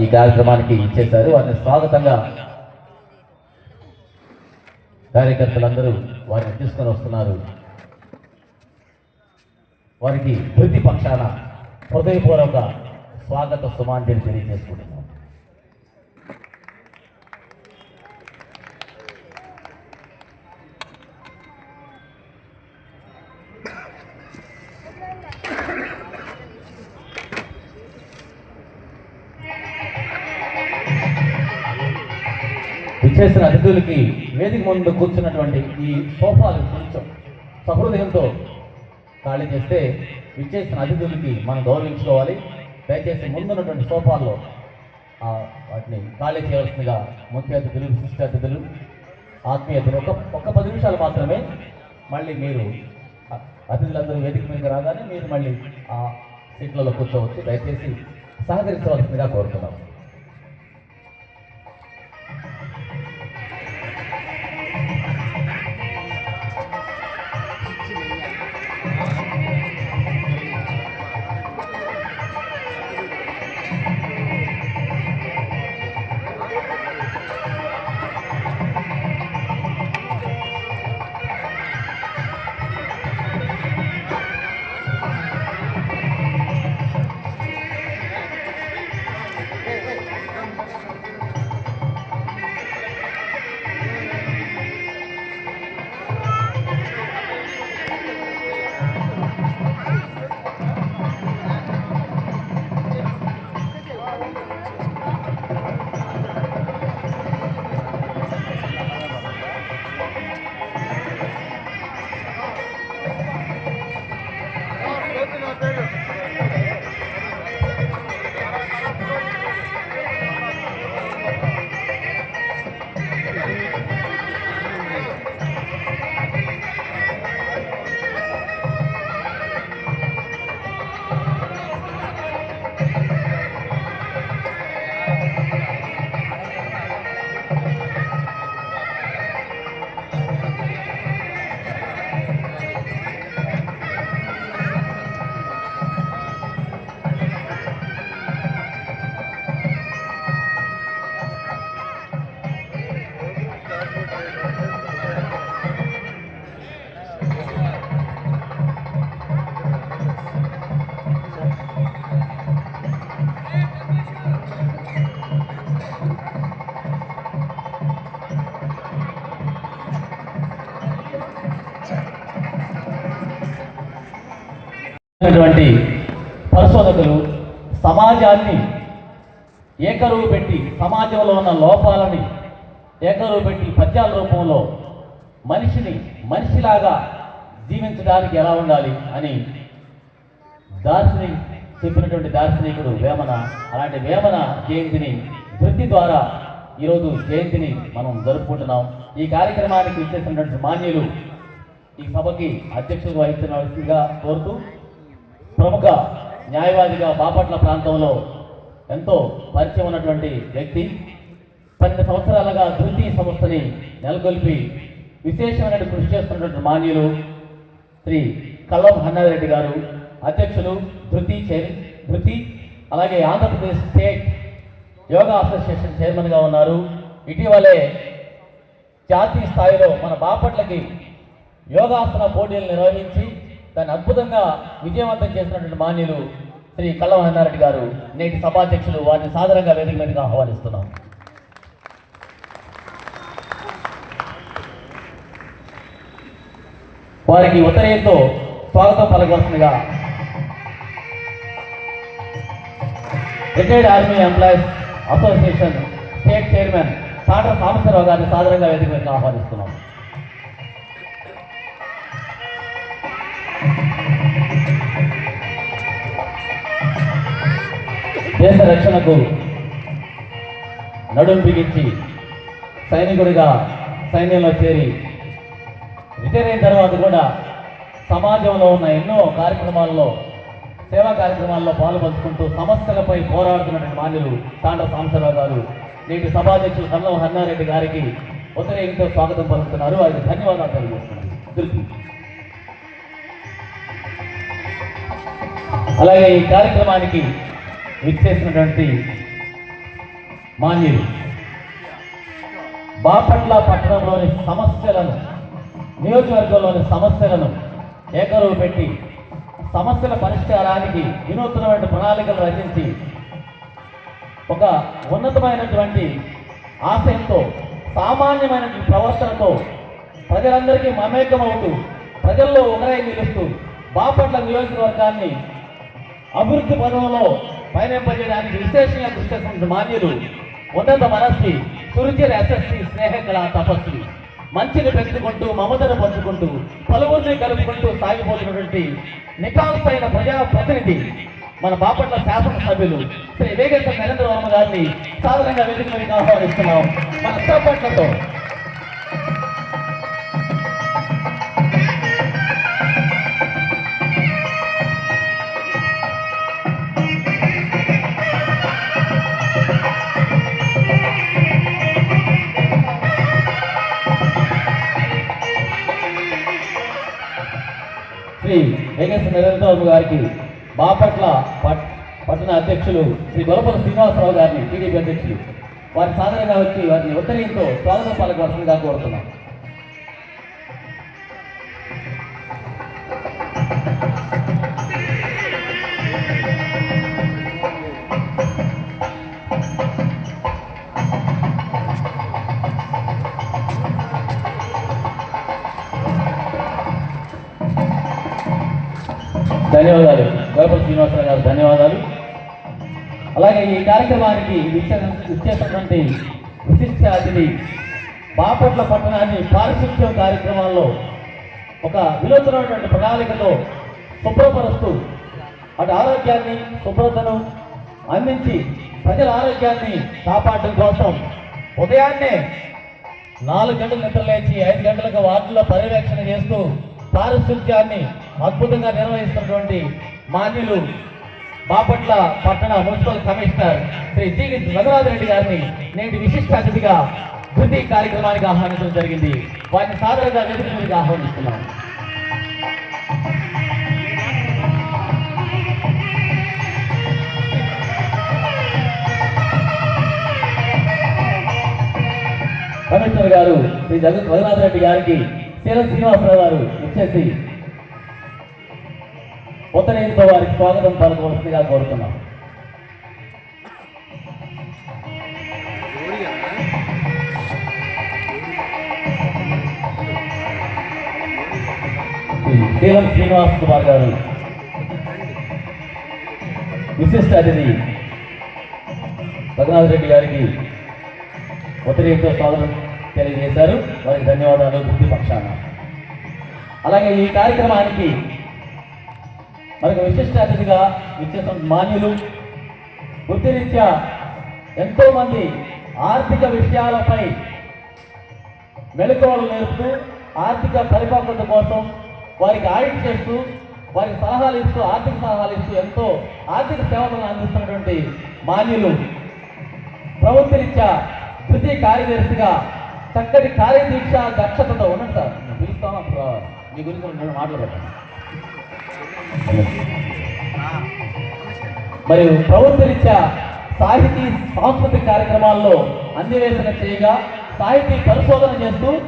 ఈ కార్యక్రమానికి ఇచ్చేశారు. వారిని స్వాగతంగా కార్యకర్తలందరూ వారిని తీసుకొని వస్తున్నారు. వారికి ప్రతిపక్షాన హృదయపూర్వక స్వాగత సుమాంజలి తెలియజేసుకుంటున్నాం. విచ్చేసిన అతిథులకి వేదిక ముందు కూర్చున్నటువంటి ఈ సోఫాలు కొంచెం సహృదయంతో ఖాళీ చేస్తే విచ్చేసిన అతిథులకి మనం గౌరవించుకోవాలి. దయచేసి ముందున్నటువంటి సోఫాల్లో వాటిని ఖాళీ చేయవలసిందిగా ముఖ్య అతిథులు విశిష్ట అతిథులు ఆత్మీయతలు ఒక ఒక పది నిమిషాలు మాత్రమే మళ్ళీ మీరు అతిథులందరూ వేదిక మీదకి రాగానే మీరు మళ్ళీ ఆ సీట్లలో కూర్చోవచ్చు. దయచేసి సహకరించవలసిందిగా కోరుతున్నాం. ఉన్నటువంటి పరిశోధకులు సమాజాన్ని ఏకరువు పెట్టి సమాజంలో ఉన్న లోపాలని ఏకరువు పెట్టి పద్యాల రూపంలో మనిషిని మనిషిలాగా జీవించడానికి ఎలా ఉండాలి అని దార్శని చెప్పినటువంటి దార్శనికుడు వేమన అలాంటి వేమన జయంతిని వృత్తి ద్వారా ఈరోజు జయంతిని మనం జరుపుకుంటున్నాం. ఈ కార్యక్రమానికి ఇచ్చేసినటువంటి మాన్యులు ఈ సభకి అధ్యక్షులు వహించవలసిందిగా కోరుతూ ప్రముఖ న్యాయవాదిగా బాపట్ల ప్రాంతంలో ఎంతో పరిచయం ఉన్నటువంటి వ్యక్తి. పన్నెండు సంవత్సరాలుగా ధృతి సంస్థని నెలకొల్పి విశేషమైన కృషి చేస్తున్నటువంటి మాన్యులు శ్రీ కల్లం హన్నారెడ్డి గారు అధ్యక్షులు ధృతి చైర్ ధృతి అలాగే ఆంధ్రప్రదేశ్ స్టేట్ యోగా అసోసియేషన్ చైర్మన్గా ఉన్నారు. ఇటీవలే జాతీయ స్థాయిలో మన బాపట్లకి యోగాసన పోటీలు నిర్వహించి దాన్ని అద్భుతంగా విజయవంతం చేసినటువంటి మాన్యులు శ్రీ కల్లవహనారెడ్డి గారు నేటి సభాధ్యక్షులు వారిని సాధారణంగా వేదిక మీదకి ఆహ్వానిస్తున్నాం. వారికి ఉత్తరేయంతో స్వాగతం పలకవలసిందిగా. Retired army employees association state chairman Thata Sambeswararao గారిని సాధారణంగా వేదిక మీదకి ఆహ్వానిస్తున్నాం. దేశ రక్షణకు నడుం బిగించి సైనికుడిగా సైన్యంలో చేరి రిటైర్ అయిన తర్వాత కూడా సమాజంలో ఉన్న ఎన్నో కార్యక్రమాల్లో సేవా కార్యక్రమాల్లో పాల్పంచుకుంటూ సమస్యలపై పోరాడుతున్నటువంటి మాన్యులు తాండ సాంబశివరావు గారు నేటి సభాధ్యక్షులు కల్లం హన్నారెడ్డి గారికి ఉత్తరేయంతో స్వాగతం పలుకుతున్నారు. వారికి ధన్యవాదాలు తెలియజేస్తున్నారు అలాగే ఈ కార్యక్రమానికి విచ్చేసినటువంటి మాన్యులు. బాపట్ల పట్టణంలోని సమస్యలను నియోజకవర్గంలోని సమస్యలను ఏకరువు పెట్టి సమస్యల పరిష్కారానికి వినూత్నమైన ప్రణాళికలు రచించి ఒక ఉన్నతమైనటువంటి ఆశయంతో సామాన్యమైన ప్రవర్తనతో ప్రజలందరికీ మమేకమవుతూ ప్రజల్లో ఒకరై నిలుస్తూ బాపట్ల నియోజకవర్గాన్ని అభివృద్ధి పదంలో పయనింపజేయడానికి విశేషంగా కృషి చేస్తున్న మాన్యులు ఉన్నత మనస్సి సురుచిర యశస్వి స్నేహకళ తపస్సు మంచిని పెంచుకుంటూ మమతను పంచుకుంటూ పలువురిని కలుపుకుంటూ సాగిపోతున్నటువంటి నికాంసైన ప్రజా ప్రతినిధి మన బాపట్ల శాసనసభ్యులు శ్రీ వేగేశ్వర నరేంద్ర వర్మ గారిని సాధారణంగా వేదిక ఆహ్వానిస్తున్నాం. మన చప్పట్లతో శ్రీ నరేంద్రబాబు గారికి బాపట్ల పట్- పట్టణ అధ్యక్షులు శ్రీ గొలపల శ్రీనివాసరావు గారిని టీడీపీ అధ్యక్షులు వారి సాధారణంగా వచ్చి వారిని ఉత్తరీయంతో స్వాగతం పలకవలసిందిగా కోరుతున్నాం. ధన్యవాదాలు. గోపల శ్రీనివాసరావు గారు ధన్యవాదాలు. అలాగే ఈ కార్యక్రమానికి ఇచ్చేటటువంటి విశిష్ట అతిథి బాపట్ల పట్టణాన్ని పారిశుద్ధ్యం కార్యక్రమాల్లో ఒక వినూత్నమైనటువంటి ప్రణాళికతో శుభ్రపరుస్తూ అటు ఆరోగ్యాన్ని శుభ్రతను అందించి ప్రజల ఆరోగ్యాన్ని కాపాడడం కోసం ఉదయాన్నే నాలుగు గంటలు నిద్రలేచి ఐదు గంటలకు వార్డులో పర్యవేక్షణ చేస్తూ పారిశుద్ధ్యాన్ని అద్భుతంగా నిర్వహిస్తున్నటువంటి మాన్యులు బాపట్ల పట్టణ municipal commissioner Shri G Raghunath Reddy గారిని నేటి విశిష్ట అతిథిగా వృద్ధి కార్యక్రమానికి ఆహ్వానించడం జరిగింది. వారిని సాధారణంగా వేదిక మీదకి ఆహ్వానిస్తున్నాం. కమిషనర్ గారు శ్రీ జగన్ రఘునాథ్ రెడ్డి గారికి శీల శ్రీనివాసరావు గారు వచ్చేసి ఉత్తరేయంతో వారికి స్వాగతం పలకవలసిందిగా కోరుతున్నాం. శీలం శ్రీనివాస్ కుమార్ గారు విశిష్ట అతిథి రఘునాథ్ రెడ్డి గారికి ఉత్తరీయంతో స్వాగతం తెలియజేశారు. వారికి ధన్యవాదాలు బుద్ధి పక్షాన. అలాగే ఈ కార్యక్రమానికి మరొక విశిష్ట అతిథిగా విచ్చేసిన మాన్యులు వృత్తిరీత్యా ఎంతో మంది ఆర్థిక విషయాలపై మెలకువలు నేర్పుతూ ఆర్థిక పరిపక్వత కోసం వారికి ఆడిట్ చేస్తూ వారికి సలహాలు ఇస్తూ ఆర్థిక సలహాలు ఇస్తూ ఎంతో ఆర్థిక సేవలను అందిస్తున్నటువంటి మాన్యులు. ప్రభుత్వరీత్యా తృతీయ కార్యదర్శిగా చక్కటి కార్యదీక్ష దక్షతతో ఉండండి సార్. నేను పిలుస్తాను అప్పుడు. మీ గురించి నేను మాట్లాడతాను మరియు ప్రభుత్వరీత్యా సాహితీ సాంస్కృతిక కార్యక్రమాల్లో అన్వేషణ చేయగా సాహితీ పరిశోధన చేస్తూ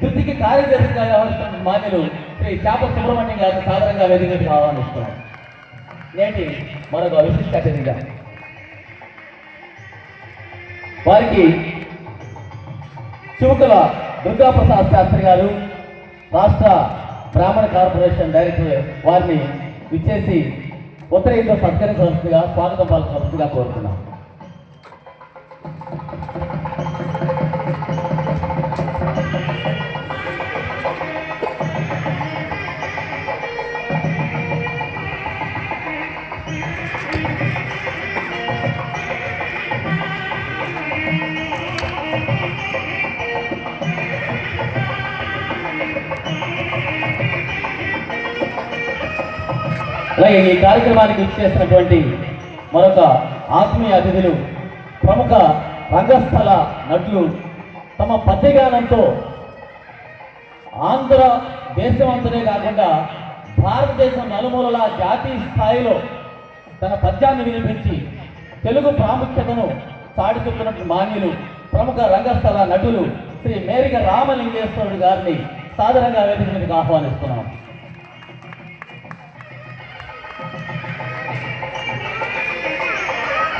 కృతికి కార్యదర్శిగా వ్యవహరిస్తున్న మాన్యులు శ్రీ చాప సుబ్రహ్మణ్యం గారిని సాధారణంగా వేదికకి ఆహ్వానిస్తున్నాం. నేటి మరొక విశిష్ట అతిథిగా. వారికి చివుకల దుర్గాప్రసాద్ శాస్త్రి గారు రాష్ట్ర బ్రాహ్మణ కార్పొరేషన్ డైరెక్టర్ వారిని ఇచ్చేసి ఉత్తరీయంతో సత్కరించవలసిందిగా స్వాగతం పలకవలసిందిగా కోరుతున్నాం. కార్యక్రమానికి ఇచ్చేసినటువంటి మరొక ఆత్మీయ అతిథులు ప్రముఖ రంగస్థల నటులు తమ పద్యగానంతో ఆంధ్ర దేశమంతనే కాకుండా భారతదేశం నలుమూలల జాతీయ స్థాయిలో తన పద్యాన్ని వినిపించి తెలుగు ప్రాముఖ్యతను చాటి చెప్తున్నట్టు మాన్యులు ప్రముఖ రంగస్థల నటులు శ్రీ మేరిక రామలింగేశ్వరుడు గారిని సాధారణంగా వేదిక మీదకి ఆహ్వానిస్తున్నాం.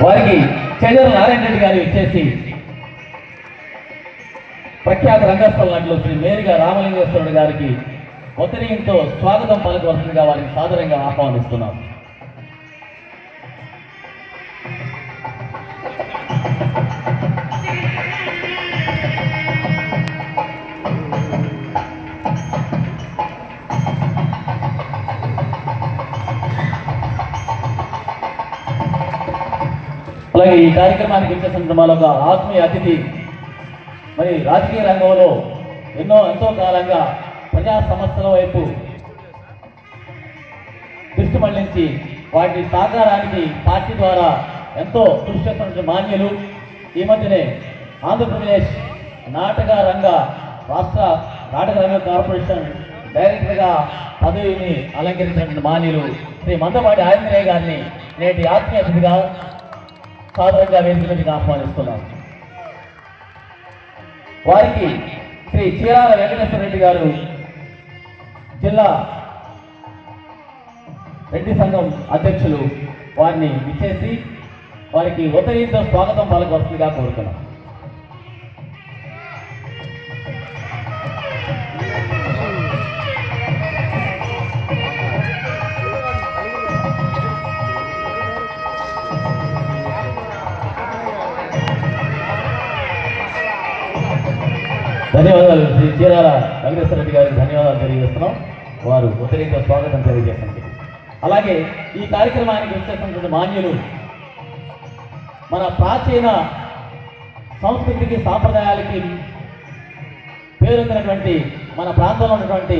వారికి చెజర నారాయణ రెడ్డి గారు ఇచ్చేసి ప్రఖ్యాత రంగస్థల నటులు శ్రీ మేరుగా రామలింగేశ్వరుడు గారికి ఒత్తిడితో స్వాగతం పలకవలసిందిగా వారికి సాదరంగా ఆహ్వానిస్తున్నాం. అలాగే ఈ కార్యక్రమానికి ఇచ్చేసిన ఒక ఆత్మీయ అతిథి మరి రాజకీయ రంగంలో ఎన్నో ఎంతో కాలంగా ప్రజా సమస్యల వైపు దృష్టి మళ్ళించి వాటి సాకారానికి పార్టీ ద్వారా ఎంతో కృషి చేస్తున్న మాన్యులు. ఈ మధ్యనే ఆంధ్రప్రదేశ్ నాటక రంగ రాష్ట్ర నాటక రంగ కార్పొరేషన్ డైరెక్టర్గా పదవిని అలంకరించినటువంటి మాన్యులు శ్రీ మందపాటి ఆంజనేయ గారిని నేటి ఆత్మీయ అతిథిగా సాధారణంగా వేదిక మీదకి ఆహ్వానిస్తున్నాం. వారికి శ్రీ చీరాల వెంకటేశ్వర రెడ్డి గారు జిల్లా రెడ్డి సంఘం అధ్యక్షులు వారిని ఇచ్చేసి వారికి ఉత్తరీయంతో స్వాగతం పలకవలసిందిగా కోరుతున్నాం. ధన్యవాదాలు. శ్రీ చీరాల వెంకటేశ్వర రెడ్డి గారికి ధన్యవాదాలు తెలియజేస్తున్నాం. వారు ఉత్తరీత స్వాగతం తెలియజేస్తుంది అలాగే ఈ కార్యక్రమానికి వచ్చేసినటువంటి మాన్యులు మన ప్రాచీన సంస్కృతికి సాంప్రదాయాలకి పేరొందినటువంటి మన ప్రాంతంలో ఉన్నటువంటి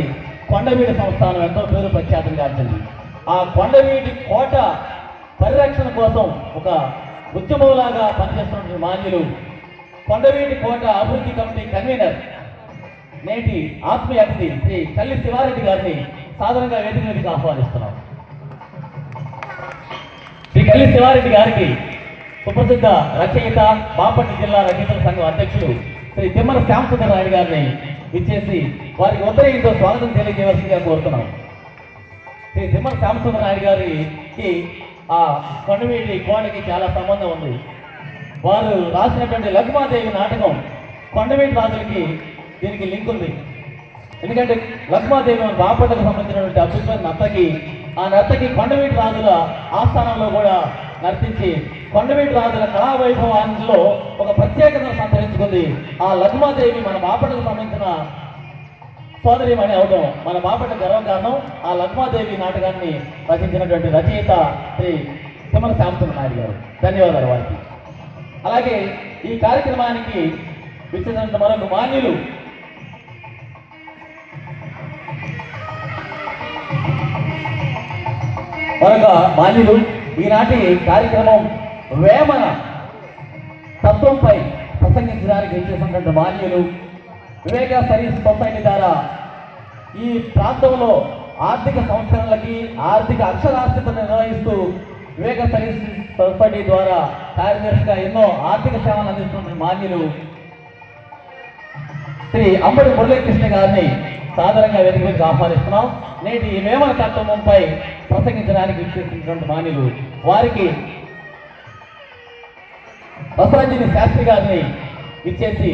కొండవీడి సంస్థానం ఎంతో పేరు ప్రఖ్యాతం గాంచింది. ఆ కొండవీటి కోట పరిరక్షణ కోసం ఒక ఉద్యమంలాగా పనిచేస్తున్నటువంటి మాన్యులు కొండవీటి కోట అభివృద్ధి కమిటీ కన్వీనర్ నేటి ఆత్మీయ అతిథి శ్రీ కల్లి శివారెడ్డి గారిని సాధారణంగా వేదిక మీదకి ఆహ్వానిస్తున్నాం. శ్రీ కల్లి శివారెడ్డి గారికి సుప్రసిద్ధ రచయిత బాపట్ల జిల్లా రచయితల సంఘం అధ్యక్షుడు శ్రీ తిమ్మల శ్యామసుందర నాయుడు గారిని ఇచ్చేసి వారికి ఉత్తరయంతో స్వాగతం తెలియజేయవలసిందిగా కోరుతున్నాం. శ్రీ తిమ్మల శ్యామసుందర నాయుడు గారికి ఆ కొండవీటి కోటకి చాలా సంబంధం ఉంది. వారు రాసినటువంటి లక్మాదేవి నాటకం కొండవీటి రాజులకి దీనికి లింక్ ఉంది. ఎందుకంటే లక్మాదేవి మన సంబంధించినటువంటి అద్భుతమైన నర్తకి ఆ నర్తకి కొండవీటి రాజుల ఆస్థానంలో కూడా నర్తించి కొండవీటి రాజుల కళా వైభవాల్లో ఒక ప్రత్యేకతను సంతరించుకుంది. ఆ లక్మాదేవి మన బాపటకు సంబంధించిన సోదరిమణి అవడం మన బాపట్ల గర్వకారణం. ఆ లక్మాదేవి నాటకాన్ని రచించినటువంటి రచయిత శ్రీ తిమ్మల శాంతం నాయుడు గారు. ధన్యవాదాలు వారికి. అలాగే ఈ కార్యక్రమానికి విచ్చినటువంటి మరొక మాన్యులు. మరొక మాన్యులు. ఈనాటి కార్యక్రమం వేమన తత్వంపై ప్రసంగించడానికి వచ్చేసినటువంటి మాన్యులు. వివేక సర్వీస్ సొసైటీ ద్వారా ఈ ప్రాంతంలో ఆర్థిక సంస్కరణలకి ఆర్థిక అక్షరాస్యతను నిర్వహిస్తూ వివేక సర్వీస్ సొసైటీ ద్వారా కార్యదర్శిగా ఎన్నో ఆర్థిక సేవలు అందిస్తున్న మాన్యులు శ్రీ అంబడి మురళీకృష్ణ గారిని సాధారణంగా వెతికి ఆహ్వానిస్తున్నాం. నేటి ఈ తత్వంపై ప్రసంగించడానికి విచ్చేసినటువంటి మాన్యులు వారికి బసరాజిని శాస్త్రి గారిని ఇచ్చేసి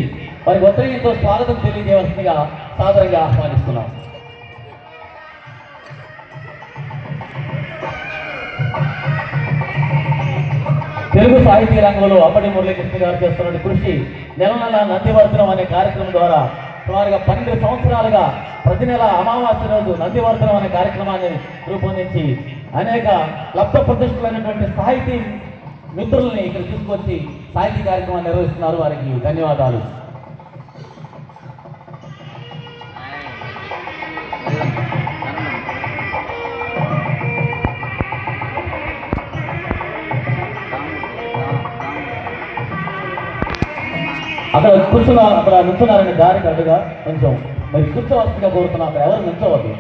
వారి ఒత్తిడితో స్వాగతం తెలియజేయవలసిందిగా సాధారణంగా ఆహ్వానిస్తున్నాం. తెలుగు సాహితీ రంగంలో అప్పటి మురళీకృష్ణ గారు చేస్తున్న కృషి నెల నెల నందివర్ధనం అనే కార్యక్రమం ద్వారా సుమారుగా పన్నెండు సంవత్సరాలుగా ప్రతి నెల అమావాస్య రోజు నందివర్ధనం అనే కార్యక్రమాన్ని రూపొందించి అనేక లబ్ధ ప్రతిష్ఠులైనటువంటి సాహితీ మిత్రుల్ని ఇక్కడ తీసుకొచ్చి సాహితీ కార్యక్రమాన్ని నిర్వహిస్తున్నారు. వారికి ధన్యవాదాలు. అక్కడ కూర్చున్నారు అక్కడ నిల్చున్నారని దారికి అడుగా కొంచెం మరి కూర్చోవలసిందిగా కోరుతున్నా అక్కడ ఎవరు నిల్చోవద్దు.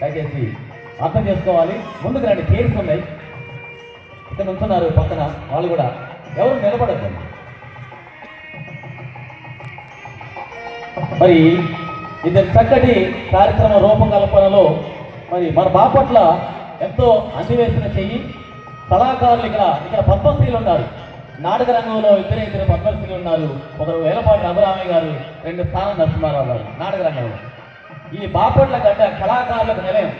దయచేసి అర్థం చేసుకోవాలి. ముందుకు రెండు చైర్స్ ఉన్నాయి. ఇక్కడ నుంచున్నారు పక్కన వాళ్ళు కూడా. ఎవరు నిలబడద్దు. మరి ఇది చక్కటి కార్యక్రమ రూపకల్పనలో మరి మన బాపట్ల ఎంతో అన్నివేసిన చెయ్యి. కళాకారులు ఇక్కడ ఇక్కడ పద్మశ్రీలు ఉన్నారు. నాటక రంగంలో ఇద్దరు ఇద్దరు పద్మశ్రీలు ఉన్నారు. ఒకరు వేలపాటి రఘురామయ్య గారు రెండు స్థానం నరసింహారావు గారు నాటక రంగంలో. ఈ బాపట్ల గడ్డ కళాకారులకు నిలయం.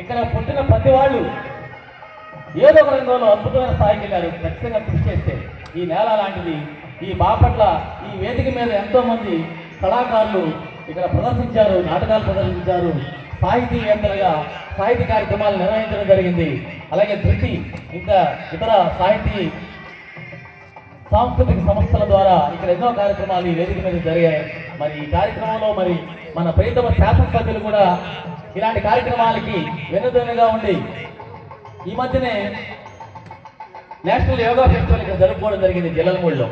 ఇక్కడ పుట్టిన ప్రతి వాళ్ళు ఏదో ఒక రంగంలో అద్భుతమైన స్థాయికి వెళ్ళారు. ఖచ్చితంగా కృషి చేస్తే ఈ నేల లాంటిది ఈ బాపట్ల ఈ వేదిక మీద ఎంతోమంది కళాకారులు ఇక్కడ ప్రదర్శించారు నాటకాలు ప్రదర్శించారు. సాహితీవేత్తలుగా సాహితీ కార్యక్రమాలు నిర్వహించడం జరిగింది. అలాగే ధృతి ఇంకా ఇతర సాహితీ సాంస్కృతిక సంస్థల ద్వారా ఇక్కడ ఎన్నో కార్యక్రమాలు ఈ వేదిక మీద జరిగాయి. మరి ఈ కార్యక్రమంలో మరి మన ప్రియతమ శాసనసభ్యులు కూడా ఇలాంటి కార్యక్రమాలకి వెన్నుదన్నుగా ఉండి ఈ మధ్యనే నేషనల్ యోగా ఫెస్టివల్ ఇక్కడ జరుపుకోవడం జరిగింది జల్లలమూడిలో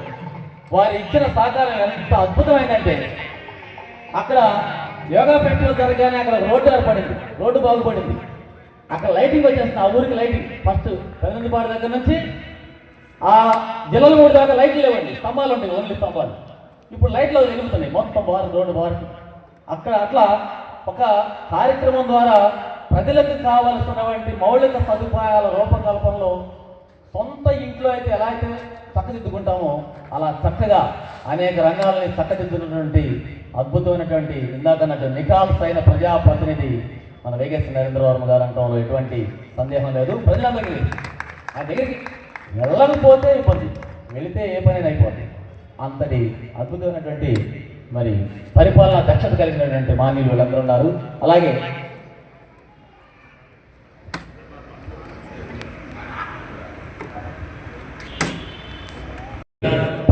వారు ఇచ్చిన సహకారం ఎంత అద్భుతమైందంటే అక్కడ యోగా ఫెస్టివల్ జరగగానే అక్కడ రోడ్డు ఏర్పడింది. రోడ్డు బాగుపడింది. అక్కడ లైటింగ్ వచ్చేస్తుంది ఆ ఊరికి లైటింగ్. ఫస్ట్ పెదనందిపాడు దగ్గర నుంచి ఆ జిల్లల మూడు దాకా లైట్లు లేవండి. స్తంభాలు ఉంటాయి ఓన్లీ స్తంభాలు. ఇప్పుడు లైట్లు వెలుగుతున్నాయి. మొత్తం బార్ రోడ్డు బార్కి అక్కడ అట్లా ఒక కార్యక్రమం ద్వారా ప్రజలకు కావలసినటువంటి మౌలిక సదుపాయాల రూపకల్పనలో సొంత ఇంట్లో అయితే ఎలా అయితే చక్కదిద్దుకుంటామో అలా చక్కగా అనేక రంగాలని చక్కదిద్దుకున్నటువంటి అద్భుతమైనటువంటి ఇందాకన్నట్టు నికాల్స్ అయిన ప్రజాప్రతినిధి మన వేగేశ్వర నరేంద్ర వర్మ గారు అంటంలో ఎటువంటి సందేహం లేదు. ప్రజలందరికీ ఆ దగ్గరికి వెళ్ళకపోతే ఇబ్బంది వెళితే ఏ పని అయిపోతుంది అంతటి అద్భుతమైనటువంటి మరి పరిపాలన దక్షత కలిగినటువంటి మాన్యులు వీళ్ళందరూ ఉన్నారు. అలాగే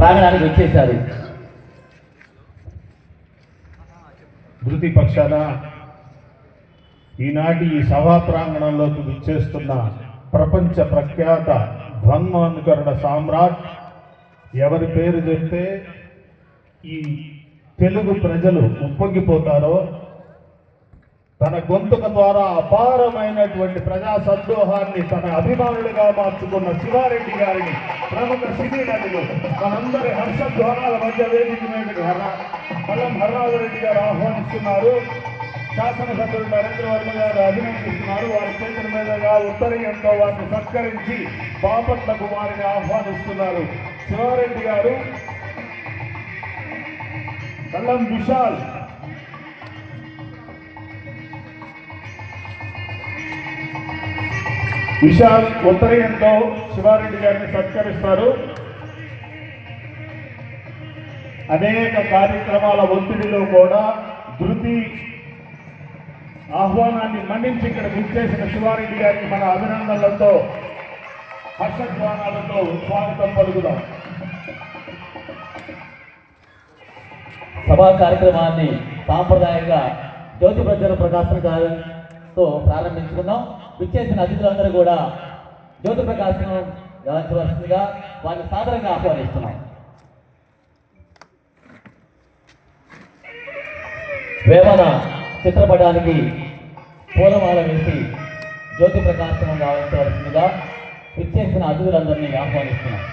ప్రాంగణానికి వచ్చేసారు. ధృతి పక్షాన ఈనాటి ఈ సభా ప్రాంగణంలోకి విచ్చేస్తున్న ప్రపంచ ప్రఖ్యాత ధ్వన్మానుకరణ సామ్రాట్. ఎవరి పేరు చెప్తే ఈ తెలుగు ప్రజలు ఉప్పొంగిపోతారో తన గొంతుక ద్వారా అపారమైనటువంటి ప్రజా సందోహాన్ని తన అభిమానులుగా మార్చుకున్న శివారెడ్డి గారిని ప్రముఖ సినీ నటులు మనందరి హర్షధ్వానాల మధ్య వేదిక మీదకి హర మల్లం హర్రాజరెడ్డి గారు ఆహ్వానిస్తున్నారు. శాసనసభ్యులు నరేంద్ర వర్మ గారు అభినందిస్తున్నారు. వారి చేతుల మీదుగా ఉత్తరీయంతో వారిని సత్కరించి బాపట్లకు వారిని ఆహ్వానిస్తున్నారు. శివారెడ్డి గారు కళ్ళం విశాల్. విశాల్ ఉత్తరీయంతో శివారెడ్డి గారిని సత్కరిస్తారు. అనేక కార్యక్రమాల ఒత్తిడిలో కూడా ధృతి ఆహ్వానాన్ని మన్నించి ఇక్కడ విచ్చేసిన శివారెడ్డి గారికి మన అభినందనలతో హర్షధ్వానాలతో స్వాగతం పలుకుదాం. సభా కార్యక్రమాన్ని సాంప్రదాయంగా జ్యోతి ప్రజ్వల ప్రకాశం గారితో ప్రారంభించుకున్నాం విచ్చేసిన అతిథులందరూ కూడా జ్యోతి ప్రకాశం గావించవలసిందిగా వారిని సాధారణంగా ఆహ్వానిస్తున్నాం. వేమన చిత్రపటానికి పూలమాల వేసి జ్యోతి ప్రకాశనం గావించవలసిందిగా ఇచ్చేసిన అతిథులందరినీ ఆహ్వానిస్తున్నాం.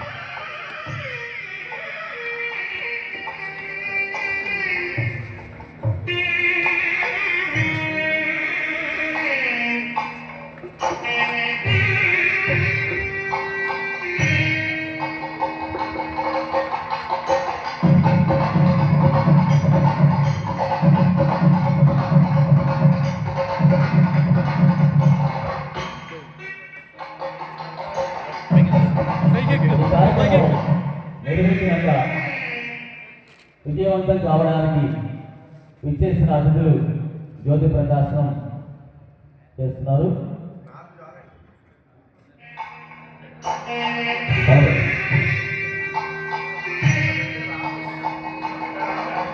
విచ్చేసిన అతిథులు జ్యోతి ప్రకాశనం చేస్తున్నారు సరే.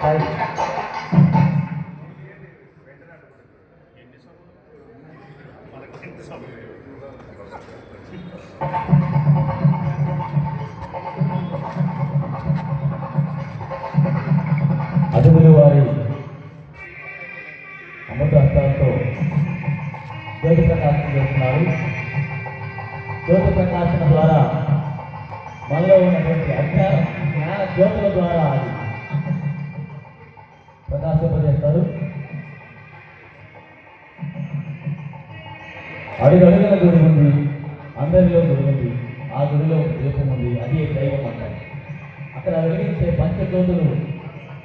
సరే. జ్యోతి ద్వారా మనలో ఉన్నటువంటి అజ్ఞాన జ్ఞాన జ్యోతుల ద్వారా అది ప్రకాశం ప్రకాశింపజేస్తారు. అడుగడుగున గుడి ఉంది అందరిలో గుడి ఉంది ఆ గుడిలో దీపం ఉంది అది దైవం అంటారు. అక్కడ వెలిగించే పంచజ్యోతులు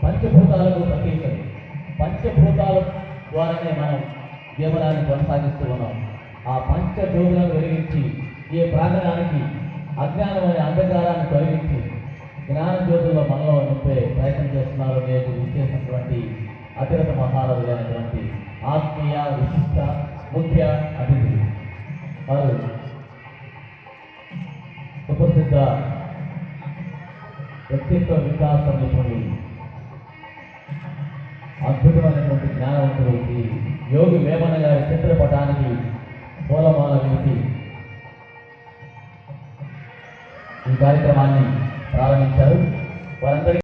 పంచభూతాలకు ప్రతీకలు. పంచభూతాల ద్వారానే మనం జీవనాన్ని కొనసాగిస్తూ ఉన్నాం. ఆ పంచజ్యోతులను వెలిగించి ఈ ప్రాంగణానికి అజ్ఞానమైన అంధకారాన్ని తొలగించి జ్ఞాన జ్యోతుల్లో మనలో నింపే ప్రయత్నం చేస్తున్నారు నేటి విచ్చేసినటువంటి అతిరథ మహారాజులైనటువంటి ఆత్మీయ విశిష్ట ముఖ్య అతిథి వారు సుప్రసిద్ధ వ్యక్తిత్వ వికాసం నిపుణులు అద్భుతమైనటువంటి జ్ఞానవంతులు యోగి వేమన గారి చిత్రపటానికి పూలమాల వేసి ఈ కార్యక్రమాన్ని ప్రారంభించారు. వారందరికీ